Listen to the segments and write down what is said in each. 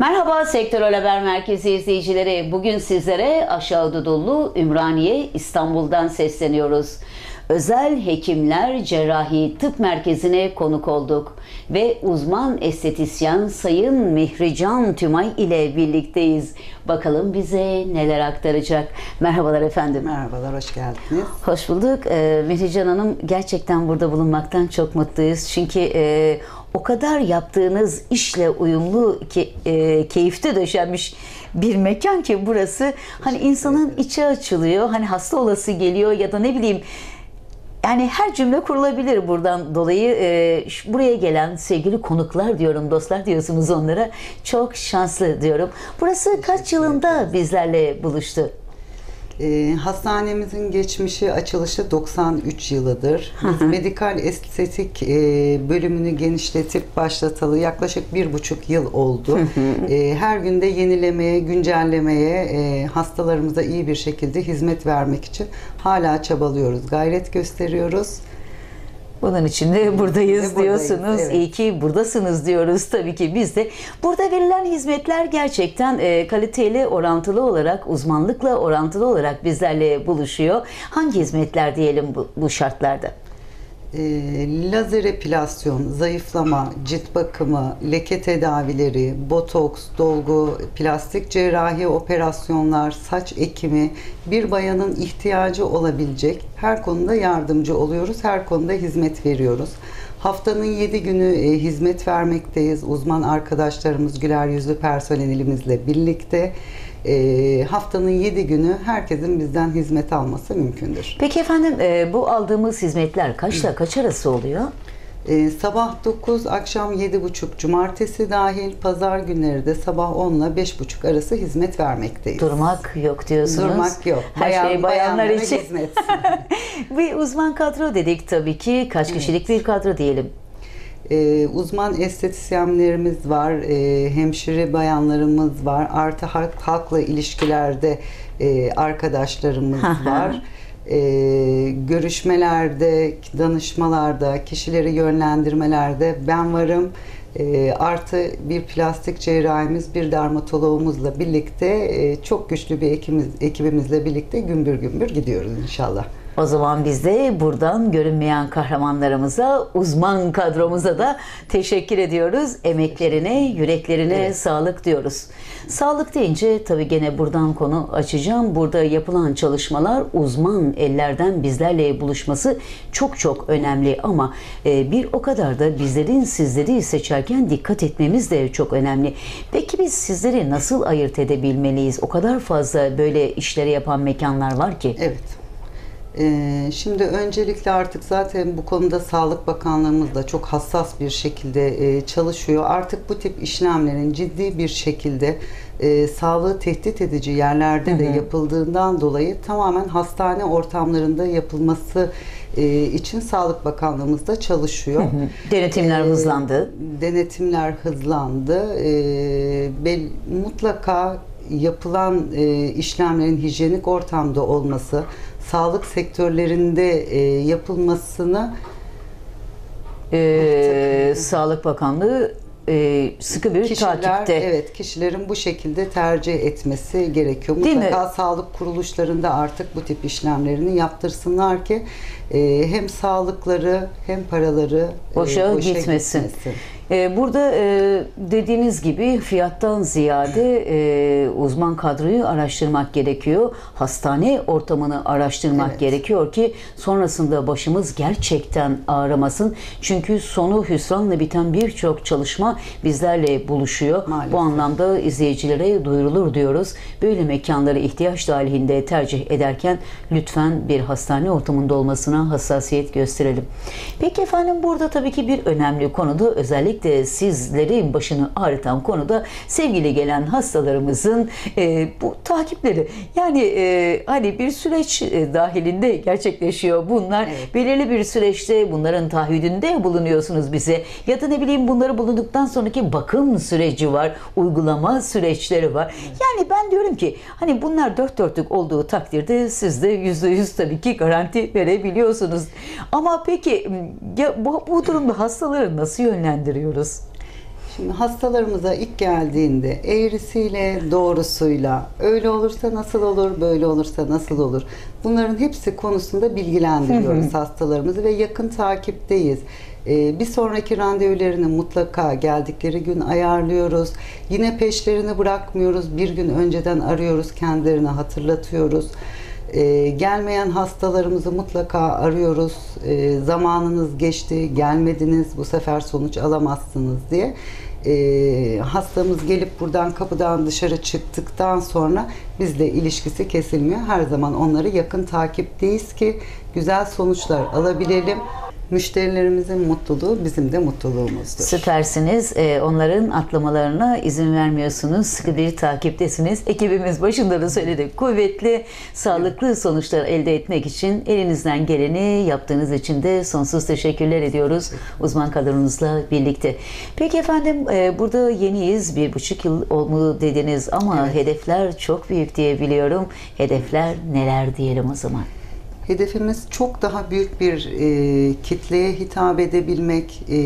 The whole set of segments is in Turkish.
Merhaba Sektörel Haber Merkezi izleyicileri. Bugün sizlere Aşağı Dudullu, Ümraniye, İstanbul'dan sesleniyoruz. Özel Hekimler Cerrahi Tıp Merkezi'ne konuk olduk ve uzman estetisyen Sayın Mihrican Tümay ile birlikteyiz. Bakalım bize neler aktaracak. Merhabalar efendim. Merhabalar, hoş geldiniz. Hoş bulduk. Ee, Mihrican Hanım gerçekten burada bulunmaktan çok mutluyuz. Çünkü e, o kadar yaptığınız işle uyumlu ki e, keyifte döşenmiş bir mekan ki burası. Hani insanın içi açılıyor. Hani hasta olası geliyor ya da ne bileyim yani her cümle kurulabilir buradan dolayı e, buraya gelen sevgili konuklar diyorum, dostlar diyorsunuz onlara. Çok şanslı diyorum. Burası kaç yılında bizlerle buluştu? Ee, hastanemizin geçmişi açılışı 93 yılıdır. Biz medikal estetik e, bölümünü genişletip başlatalı yaklaşık bir buçuk yıl oldu. E, her günde yenilemeye, güncellemeye, e, hastalarımıza iyi bir şekilde hizmet vermek için hala çabalıyoruz, gayret gösteriyoruz. Bunun için de buradayız buradayız, diyorsunuz. evet. İyi ki buradasınız diyoruz tabii ki biz de. Burada verilen hizmetler gerçekten e, kaliteyle orantılı olarak, uzmanlıkla orantılı olarak bizlerle buluşuyor. Hangi hizmetler diyelim bu, bu şartlarda? E, lazer epilasyon, zayıflama, cilt bakımı, leke tedavileri, botoks, dolgu, plastik cerrahi operasyonlar, saç ekimi, bir bayanın ihtiyacı olabilecek her konuda yardımcı oluyoruz, her konuda hizmet veriyoruz. Haftanın 7 günü e, hizmet vermekteyiz. Uzman arkadaşlarımız, güler yüzlü personelimizle birlikte e, haftanın 7 günü herkesin bizden hizmet alması mümkündür. Peki efendim e, bu aldığımız hizmetler kaçla kaç arası oluyor? Ee, sabah 9, akşam 7.30 cumartesi dahil, pazar günleri de sabah 10 ile 5.30 arası hizmet vermekteyiz. Durmak yok diyorsunuz. Durmak yok. Her Bayan- şey bayanlar için. hizmet. bir uzman kadro dedik tabii ki. Kaç kişilik bir kadro diyelim? Ee, uzman estetisyenlerimiz var, ee, hemşire bayanlarımız var, artı halk, halkla ilişkilerde ee, arkadaşlarımız var. Ee, görüşmelerde, danışmalarda, kişileri yönlendirmelerde ben varım. Ee, artı bir plastik cerrahimiz, bir dermatoloğumuzla birlikte ee, çok güçlü bir ekibimiz, ekibimizle birlikte gümbür gümbür gidiyoruz inşallah. O zaman biz de buradan görünmeyen kahramanlarımıza, uzman kadromuza da teşekkür ediyoruz. Emeklerine, yüreklerine Evet. sağlık diyoruz. Sağlık deyince tabii gene buradan konu açacağım. Burada yapılan çalışmalar uzman ellerden bizlerle buluşması çok çok önemli ama e, bir o kadar da bizlerin sizleri seçerken dikkat etmemiz de çok önemli. Peki biz sizleri nasıl ayırt edebilmeliyiz? O kadar fazla böyle işleri yapan mekanlar var ki. Evet. Ee, şimdi öncelikle artık zaten bu konuda Sağlık Bakanlığımız da çok hassas bir şekilde e, çalışıyor. Artık bu tip işlemlerin ciddi bir şekilde e, sağlığı tehdit edici yerlerde de yapıldığından dolayı tamamen hastane ortamlarında yapılması e, için Sağlık Bakanlığımız da çalışıyor. Denetimler Ee, hızlandı. Denetimler hızlandı. Ee, bel- mutlaka yapılan e, işlemlerin hijyenik ortamda olması, sağlık sektörlerinde e, yapılmasını Ee, Sağlık Bakanlığı e, sıkı bir kişiler takipte. evet kişilerin bu şekilde tercih etmesi gerekiyor. Değil mi? Mutlaka sağlık kuruluşlarında artık bu tip işlemlerini yaptırsınlar ki e, hem sağlıkları hem paraları e, Boşa gitmesin. Ee, burada e, dediğiniz gibi fiyattan ziyade e, uzman kadroyu araştırmak gerekiyor. Hastane ortamını araştırmak Evet. gerekiyor ki sonrasında başımız gerçekten ağrımasın. Çünkü sonu hüsranla biten birçok çalışma bizlerle buluşuyor. Maalesef. Bu anlamda izleyicilere duyurulur diyoruz. Böyle mekanları ihtiyaç dahilinde tercih ederken lütfen bir hastane ortamında olmasına hassasiyet gösterelim. Peki efendim burada tabii ki bir önemli konuda özellikle sizlerin başını ağrıtan konuda sevgili gelen hastalarımızın e, bu takipleri. Yani e, hani bir süreç e, dahilinde gerçekleşiyor bunlar. Evet. Belirli bir süreçte bunların taahhüdünde bulunuyorsunuz bize. Ya da ne bileyim bunları bulunduktan sonraki bakım süreci var, uygulama süreçleri var. Yani ben diyorum ki hani bunlar dört dörtlük olduğu takdirde siz de yüzde yüz tabii ki garanti verebiliyorsunuz. Ama peki ya bu, bu durumda hastaları nasıl yönlendiriyoruz? Şimdi hastalarımıza ilk geldiğinde eğrisiyle doğrusuyla öyle olursa nasıl olur, böyle olursa nasıl olur? Bunların hepsi konusunda bilgilendiriyoruz hastalarımızı ve yakın takipteyiz. Ee, bir sonraki randevularını mutlaka geldikleri gün ayarlıyoruz. Yine peşlerini bırakmıyoruz. Bir gün önceden arıyoruz, kendilerine hatırlatıyoruz. Ee, gelmeyen hastalarımızı mutlaka arıyoruz. Ee, zamanınız geçti, gelmediniz, bu sefer sonuç alamazsınız diye. Ee, hastamız gelip buradan kapıdan dışarı çıktıktan sonra bizle ilişkisi kesilmiyor. Her zaman onları yakın takipteyiz ki güzel sonuçlar alabilelim. Müşterilerimizin mutluluğu bizim de mutluluğumuzdur. Süpersiniz. Ee, onların atlamalarına izin vermiyorsunuz. Sıkı bir takiptesiniz. Ekibimiz başında da söyledik. Kuvvetli, sağlıklı sonuçlar elde etmek için elinizden geleni yaptığınız için de sonsuz teşekkürler ediyoruz uzman kadronunuzla birlikte. Peki efendim e, burada yeniyiz. Bir buçuk yıl oldu dediniz ama Evet. hedefler çok büyük diye biliyorum. Hedefler neler diyelim o zaman? Hedefimiz çok daha büyük bir e, kitleye hitap edebilmek, e,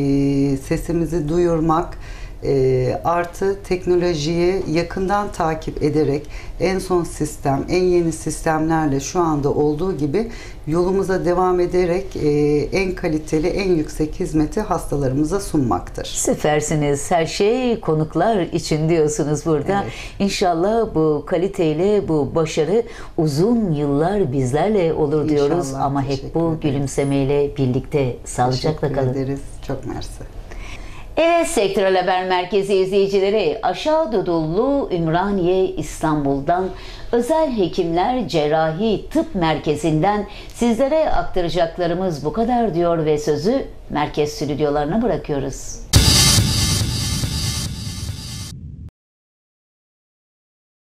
sesimizi duyurmak, e, artı teknolojiyi yakından takip ederek en son sistem, en yeni sistemlerle şu anda olduğu gibi yolumuza devam ederek e, en kaliteli, en yüksek hizmeti hastalarımıza sunmaktır. Süpersiniz. Her şey konuklar için diyorsunuz burada. Evet. İnşallah bu kaliteyle bu başarı uzun yıllar bizlerle olur diyoruz İnşallah. ama hep Teşekkür bu ederim. gülümsemeyle birlikte sağlıcakla Teşekkür kalın. ederiz. Çok mersi. Evet Sektörel Haber Merkezi izleyicileri Aşağı Dudullu Ümraniye İstanbul'dan Özel Hekimler Cerrahi Tıp Merkezi'nden sizlere aktaracaklarımız bu kadar diyor ve sözü merkez stüdyolarına bırakıyoruz.